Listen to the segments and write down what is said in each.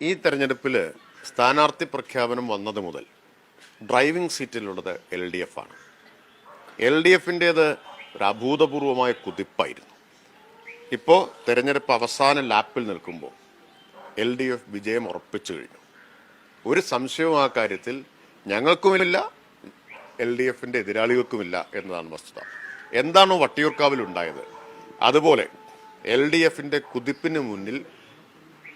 ഈ തെരഞ്ഞെടുപ്പിൽ സ്ഥാനാർത്ഥി പ്രഖ്യാപനം വന്നത് മുതൽ ഡ്രൈവിംഗ് സീറ്റിലുള്ളത് എൽ ഡി എഫ് ആണ്. എൽ ഡി എഫിന്റേത് ഒരു അഭൂതപൂർവമായ കുതിപ്പായിരുന്നു. ഇപ്പോൾ തെരഞ്ഞെടുപ്പ് അവസാന ലാപ്പിൽ നിൽക്കുമ്പോൾ എൽ ഡി എഫ് വിജയം ഉറപ്പിച്ചു കഴിഞ്ഞു. ഒരു സംശയവും ആ കാര്യത്തിൽ ഞങ്ങൾക്കുമില്ല എൽ ഡി എഫിന്റെ എതിരാളികൾക്കുമില്ല എന്നതാണ് വസ്തുത. എന്താണോ വട്ടിയൂർക്കാവിൽ ഉണ്ടായത്? അതുപോലെ എൽ ഡി എഫിന്റെ കുതിപ്പിന് മുന്നിൽ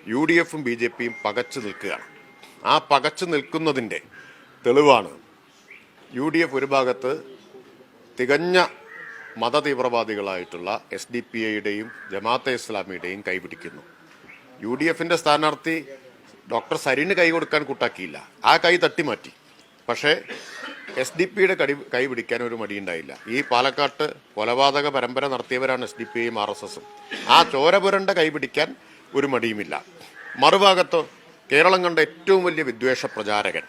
യു ഡി എഫും ബി ജെ പിയും പകച്ചു നിൽക്കുകയാണ്. ആ പകച്ചു നിൽക്കുന്നതിന്റെ തെളിവാണ് യു ഡി എഫ് ഒരു ഭാഗത്ത് തികഞ്ഞ മതതീവ്രവാദികളായിട്ടുള്ള എസ് ഡി പി ഐയുടെയും ജമാഅത്തെ ഇസ്ലാമിയുടെയും കൈപിടിക്കുന്നു യു ഡി എഫിന്റെ സ്ഥാനാർത്ഥി ഡോക്ടർ സരിന് കൈ കൊടുക്കാൻ കൂട്ടാക്കിയില്ല. ആ കൈ തട്ടിമാറ്റി. പക്ഷേ എസ് ഡി പിയുടെ കടി കൈ പിടിക്കാൻ ഒരു മടിയുണ്ടായില്ല. ഈ പാലക്കാട്ട് കൊലപാതക പരമ്പര നടത്തിയവരാണ് എസ് ഡി പി ഐയും ആർ എസ് എസും. ആ ചോരപുരണ്ട കൈ പിടിക്കാൻ ഒരു മടിയുമില്ല. മറുഭാഗത്ത് കേരളം കണ്ട ഏറ്റവും വലിയ വിദ്വേഷ പ്രചാരകൻ.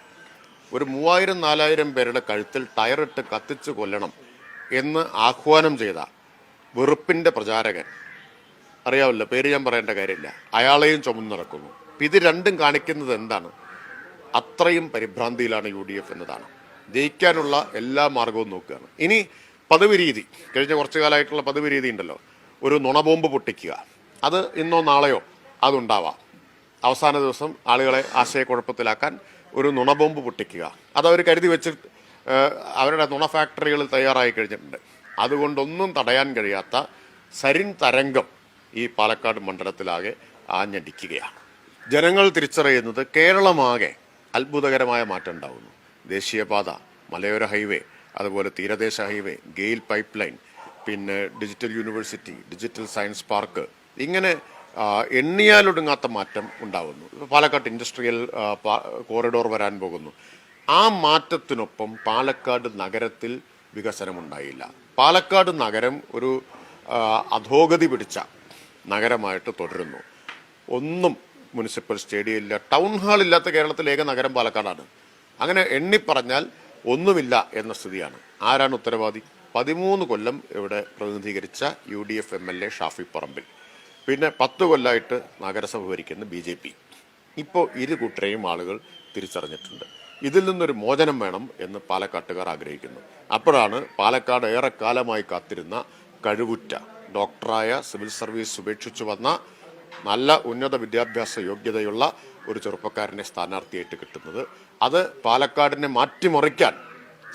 ഒരു മൂവായിരം നാലായിരം പേരുടെ കഴുത്തിൽ ടയറിട്ട് കത്തിച്ചു കൊല്ലണം എന്ന് ആഹ്വാനം ചെയ്ത വെറുപ്പിന്റെ പ്രചാരകൻ. അറിയാമല്ലോ പേര് ഞാൻ പറയേണ്ട കാര്യമില്ല. അയാളെയും ചുമന്ന് നടക്കുന്നു. ഇത് രണ്ടും കാണിക്കുന്നത് എന്താണ്? അത്രയും പരിഭ്രാന്തിയിലാണ് യു ഡി എഫ് എന്നതാണ്. ജയിക്കാനുള്ള എല്ലാ മാർഗവും നോക്കുകയാണ്. ഇനി പദവി രീതി. കഴിഞ്ഞ കുറച്ചു കാലമായിട്ടുള്ള പദവി രീതി ഉണ്ടല്ലോ. ഒരു നുണബോംബ് പൊട്ടിക്കുക. അത് ഇന്നോ നാളെയോ അതുണ്ടാവാം. അവസാന ദിവസം ആളുകളെ ആശയക്കുഴപ്പത്തിലാക്കാൻ ഒരു നുണബോംബ് പൊട്ടിക്കുക. അതവർ കരുതി വെച്ച് അവരുടെ നുണ ഫാക്ടറികളിൽ തയ്യാറായി കഴിഞ്ഞിട്ടുണ്ട്. അതുകൊണ്ടൊന്നും തടയാൻ കഴിയാത്ത സരിൻ തരംഗം ഈ പാലക്കാട് മണ്ഡലത്തിലാകെ ആഞ്ഞടിക്കുകയാണ്. ജനങ്ങൾ തിരിച്ചറിയുന്നത് കേരളമാകെ അത്ഭുതകരമായ മാറ്റം ഉണ്ടാകുന്നു ദേശീയപാത മലയോര ഹൈവേ അതുപോലെ തീരദേശ ഹൈവേ ഗെയിൽ പൈപ്പ് ലൈൻ പിന്നെ digital university digital science park ഇങ്ങനെ എണ്ണിയാലൊടുങ്ങാത്ത മാറ്റം ഉണ്ടാകുന്നു പാലക്കാട് ഇൻഡസ്ട്രിയൽ കോറിഡോർ വരാൻ പോകുന്നു. ആ മാറ്റത്തിനൊപ്പം പാലക്കാട് നഗരത്തിൽ വികസനമുണ്ടായില്ല. പാലക്കാട് നഗരം ഒരു അധോഗതി പിടിച്ച നഗരമായിട്ട് തുടരുന്നു. ഒന്നും മുനിസിപ്പൽ സ്റ്റേഡിയം ഇല്ല ടൗൺ ഹാൾ ഇല്ലാത്ത കേരളത്തിലെ ഏക നഗരം പാലക്കാടാണ്. അങ്ങനെ എണ്ണിപ്പറഞ്ഞാൽ ഒന്നുമില്ല എന്ന സ്ഥിതിയാണ്. ആരാണ് ഉത്തരവാദി? പതിമൂന്ന് കൊല്ലം ഇവിടെ പ്രതിനിധീകരിച്ച U D F M L A Shafi Parambil. പിന്നെ പത്ത് കൊല്ലമായിട്ട് നഗരസഭ ഭരിക്കുന്ന ബി ജെ പി. ഇപ്പോൾ ഇരു കൂട്ടരെയും ആളുകൾ തിരിച്ചറിഞ്ഞിട്ടുണ്ട്. ഇതിൽ നിന്നൊരു മോചനം വേണം എന്ന് പാലക്കാട്ടുകാർ ആഗ്രഹിക്കുന്നു. അപ്പോഴാണ് പാലക്കാട് ഏറെക്കാലമായി കാത്തിരുന്ന കഴിവുറ്റ ഡോക്ടറായ സിവിൽ സർവീസ് ഉപേക്ഷിച്ചു വന്ന നല്ല ഉന്നത വിദ്യാഭ്യാസ യോഗ്യതയുള്ള ഒരു ചെറുപ്പക്കാരനെ സ്ഥാനാർത്ഥിയായിട്ട് കിട്ടുന്നത്. അത് പാലക്കാടിനെ മാറ്റിമറിക്കാൻ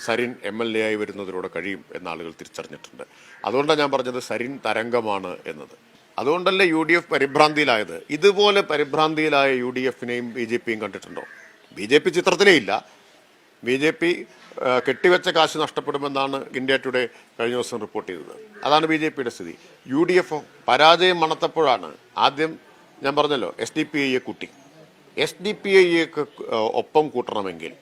സരിൻ എം എൽ എ ആയി വരുന്നതിലൂടെ കഴിയും എന്ന് ആളുകൾ തിരിച്ചറിഞ്ഞിട്ടുണ്ട്. അതുകൊണ്ടാണ് ഞാൻ പറഞ്ഞത് സരിൻ തരംഗമാണ് എന്നത്. അതുകൊണ്ടല്ലേ യു ഡി എഫ് പരിഭ്രാന്തിയിലായത്? ഇതുപോലെ പരിഭ്രാന്തിയിലായ യു ഡി എഫിനെയും ബി ജെ പിയും കണ്ടിട്ടുണ്ടോ? ബി ജെ പി ചിത്രത്തിലേ ഇല്ല. ബി ജെ പി കെട്ടിവെച്ച കാശ് നഷ്ടപ്പെടുമെന്നാണ് ഇന്ത്യ ടുഡേ കഴിഞ്ഞ ദിവസം റിപ്പോർട്ട് ചെയ്തത്. അതാണ് ബി ജെ പിയുടെ സ്ഥിതി. യു ഡി എഫ് പരാജയം മണത്തപ്പോഴാണ് ആദ്യം ഞാൻ പറഞ്ഞല്ലോ എസ് ഡി പി ഐയെ കൂട്ടി. എസ് ഡി പി ഐയൊക്കെ ഒപ്പം കൂട്ടണമെങ്കിൽ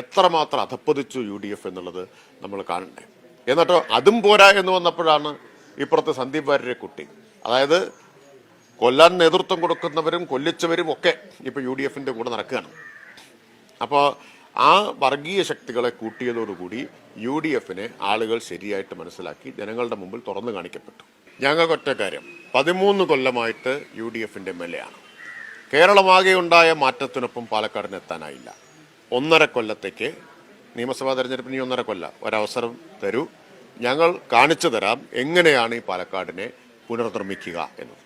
എത്രമാത്രം അധപ്പതിച്ചു യു ഡി എഫ് എന്നുള്ളത് നമ്മൾ കാണണ്ടേ? എന്നിട്ടോ അതും പോരാ എന്ന് വന്നപ്പോഴാണ് ഇപ്പുറത്ത് സന്ദീപ് വാര്യരെ കുട്ടി. അതായത് കൊല്ലാൻ നേതൃത്വം കൊടുക്കുന്നവരും കൊല്ലിച്ചവരും ഒക്കെ ഇപ്പൊ യു ഡി എഫിന്റെ കൂടെ നടക്കുകയാണ്. അപ്പോൾ ആ വർഗീയ ശക്തികളെ കൂട്ടിയതോടുകൂടി യു ഡി എഫിനെ ആളുകൾ ശരിയായിട്ട് മനസ്സിലാക്കി ജനങ്ങളുടെ മുമ്പിൽ തുറന്നു കാണിക്കപ്പെട്ടു. ഞങ്ങൾക്ക് ഒറ്റ കാര്യം. പതിമൂന്ന് കൊല്ലമായിട്ട് യു ഡി എഫിന്റെ എം എൽ എ ആണ് കേരളമാകെ ഉണ്ടായ മാറ്റത്തിനൊപ്പം പാലക്കാടിന് എത്താനായില്ല. ഒന്നര കൊല്ലത്തേക്ക് നിയമസഭാ തെരഞ്ഞെടുപ്പിന് ഒന്നര കൊല്ല. ഒരവസരം തരൂ. ഞങ്ങൾ കാണിച്ചു തരാം എങ്ങനെയാണ് ഈ പാലക്കാടിനെ പുനർനിർമ്മിക്കുക എന്നത്.